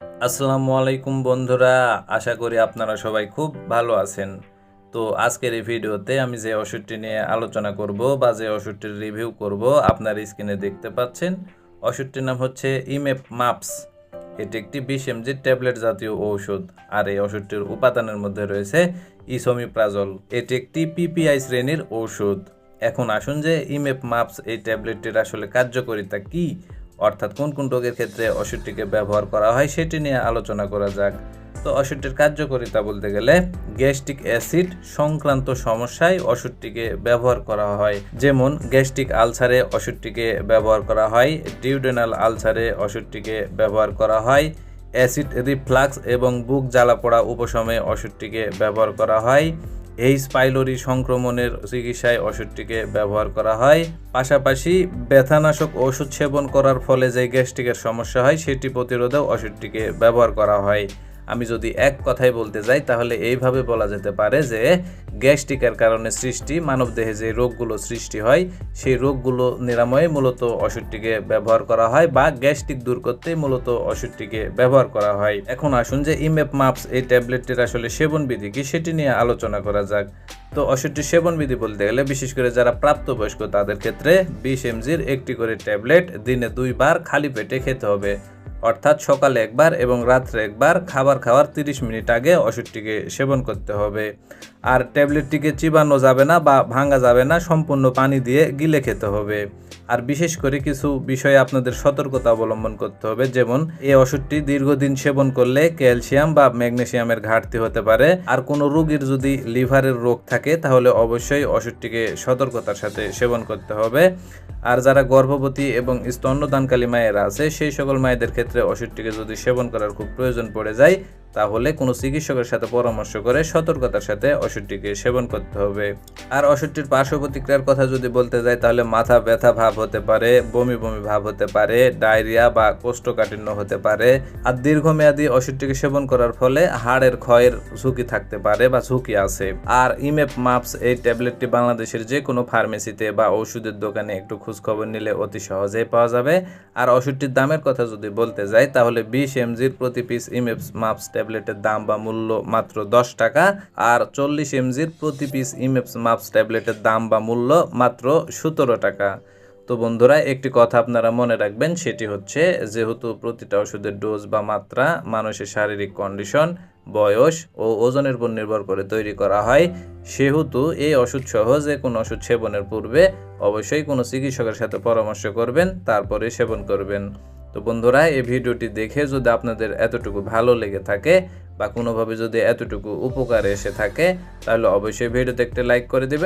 আসসালামু আলাইকুম বন্ধুরা, আশা করি আপনারা সবাই খুব ভালো আছেন। তো আজকের এই ভিডিওতে আমি যে ওষুধটি নিয়ে আলোচনা করব বা যে ওষুধটির রিভিউ করব, আপনার স্ক্রিনে দেখতে পাচ্ছেন। ওষুধটির নাম হচ্ছে ইমেপ মাপস। এটি একটি বিশ এমজি ট্যাবলেট জাতীয় ঔষধ। আর এই ওষুধটির উপাদানের মধ্যে রয়েছে ইসোমিপ্রাজল। এটি একটি পিপিআই শ্রেণির ঔষধ। এখন আসুন যে ইমেপ মাপস এই ট্যাবলেটটির আসলে কার্যকারিতা কি অর্থাৎ কোন কোন রোগের ক্ষেত্রে ওষুধটিকে ব্যবহার করা হয় সেটি নিয়ে আলোচনা করা যাক। তো ওষুধটির কার্যকারিতা বলতে গেলে গ্যাস্ট্রিক অ্যাসিড সংক্রান্ত সমস্যায় ওষুধটিকে ব্যবহার করা হয়। যেমন গ্যাস্ট্রিক আলসারে ওষুধটিকে ব্যবহার করা হয়, ডিউডেনাল আলসারে ওষুধটিকে ব্যবহার করা হয়, অ্যাসিড রিফ্লাক্স এবং বুক জ্বালা জ্বালাপোড়া উপশমে ওষুধটিকে ব্যবহার করা হয়। এইচ পাইলোরি সংক্রমণের চিকিৎসায় ওষুধটিকে ব্যবহার করা হয়। পাশাপাশি ব্যথানাশক ওষুধ সেবন করার ফলে যে গ্যাস্ট্রিকের সমস্যা হয়, সেটি প্রতিরোধেও ওষুধটিকে ব্যবহার করা হয়। আমি যদি এক কথায় বলতে যাই, তাহলে এইভাবে বলা যেতে পারে যে গ্যাস্ট্রিকের কারণে সৃষ্টি, মানবদেহে যে রোগগুলো সৃষ্টি হয়, সেই রোগগুলো নিরাময়ে মূলত ওষুধটিকে ব্যবহার করা হয় বা গ্যাস্ট্রিক দূর করতে মূলত ওষুধটিকে ব্যবহার করা হয়। এখন আসুন যে ইমেপ মাপস এই ট্যাবলেটটির আসলে সেবন বিধি কি, সেটি নিয়ে আলোচনা করা যাক। তো ওষুধটির সেবন বিধি বলতে গেলে বিশেষ করে যারা প্রাপ্তবয়স্ক, তাদের ক্ষেত্রে বিশ এমজির একটি করে ট্যাবলেট দিনে দুইবার খালি পেটে খেতে হবে। অর্থাৎ সকালে একবার এবং রাত্রে একবার খাবার খাওয়ার 30 মিনিট আগে ওষুধটিকে সেবন করতে হবে। আর ট্যাবলেটটিকে চিবানো যাবে না বা ভাঙা যাবে না, সম্পূর্ণ পানি দিয়ে গিলে খেতে হবে। আর বিশেষ করে কিছু বিষয়ে আপনাদের সতর্কতা অবলম্বন করতে হবে, যেমন এই ওষুধটি দীর্ঘদিন সেবন করলে ক্যালসিয়াম বা ম্যাগনেসিয়ামের ঘাটতি হতে পারে। আর কোনো রোগীর যদি লিভারের রোগ থাকে, তাহলে অবশ্যই ওষুধটিকে সতর্কতার সাথে সেবন করতে হবে। আর যারা গর্ভবতী এবং স্তন্যদানকালী মায়েরা আছে, সেই সকল মায়েদের ক্ষেত্রে ওষুধটিকে যদি সেবন করার খুব প্রয়োজন পড়ে যায় তাহলে কোনো চিকিৎসকের সাথে পরামর্শ করে সতর্কতার সাথে ওষুধটিকে সেবন করতে হবে। আর ওষুধটির পার্শ্ব প্রতিক্রিয়ার কথা যদি বলতে যাই, তাহলে মাথা ব্যথা ভাব হতে পারে, বমি বমি ভাব হতে পারে, ডায়রিয়া বা কোষ্ঠকাঠিন্য হতে পারে। আর দীর্ঘমেয়াদী ওষুধটিকে সেবন করার ফলে হাড়ের ক্ষয়ের ঝুঁকি থাকতে পারে বা ঝুঁকি আছে। আর ইমেপ মাপস এই ট্যাবলেটটি বাংলাদেশের যে কোনো ফার্মেসিতে বা ওষুধের দোকানে একটু খোঁজখবর নিলে অতি সহজেই পাওয়া যাবে। আর ওষুধটির দামের কথা যদি বলতে যাই, তাহলে বিশ এমজির প্রতি পিস ইমেপস মাপস ট্যাবলেটের দাম বা মূল্য মাত্র দশ টাকা আর চল্লিশ এমজির প্রতি পিস ইমেপস মাপস ট্যাবলেটের দাম বা মূল্য মাত্র সতেরো টাকা। তো বন্ধুরা, একটি কথা আপনারা মনে রাখবেন, সেটি হচ্ছে যেহেতু প্রতিটা ওষুধের ডোজ বা মাত্রা মানুষের শারীরিক কন্ডিশন, বয়স ও ওজনের উপর নির্ভর করে তৈরি করা হয়, সেহেতু এই ওষুধ সহ যে কোনো ওষুধ সেবনের পূর্বে অবশ্যই কোনো চিকিৎসকের সাথে পরামর্শ করবেন, তারপরে সেবন করবেন। তো বন্ধুরা, এই ভিডিওটি দেখে যদি আপনাদের এতটুকু ভালো লেগে থাকে বা কোনোভাবে যদি এতটুকু উপকারে এসে থাকে, তাহলে অবশ্যই ভিডিও দেখতে লাইক করে দিবেন।